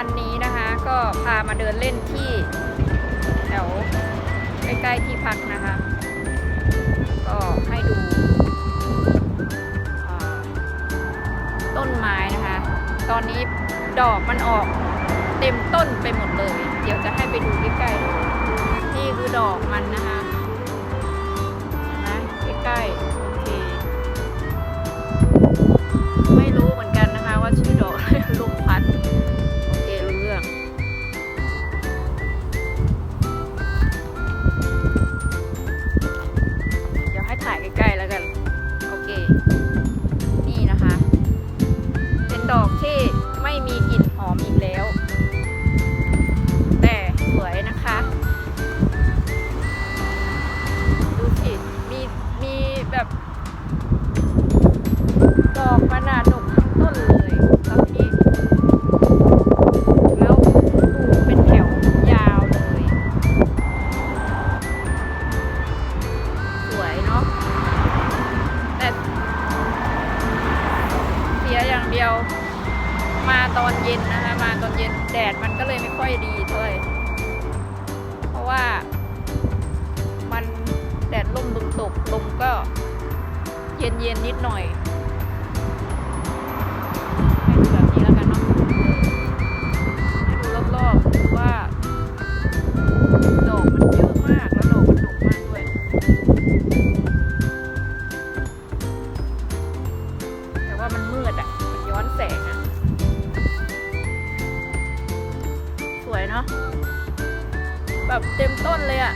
ันนี้นะคะก็พามาเดินเล่นที่แถวใกล้ๆที่พักนะคะ ก็ให้ดูต้นไม้นะคะ ตอนนี้ดอกมันออกเต็มต้นไปหมดเลย เดี๋ยวจะให้ไปดูใกล้ๆนี่คือดอกมันนะคะ day. มาตอนเย็นนะคะ มาตอนเย็นแดดมันก็เลยไม่ค่อยดีเท่าไหร่เพราะว่ามันแดดลมลมตกลมก็เย็นเย็นนิดหน่อยให้ดูแบบนี้แล้วกันเนาะให้ดูรอบๆว่าดอกมันเยอะมากแล้วดอกมันดกมากด้วย แต่ว่ามันมืดอะ มันย้อนแสงอะ เนาะแบบเต็มต้นเลยอะ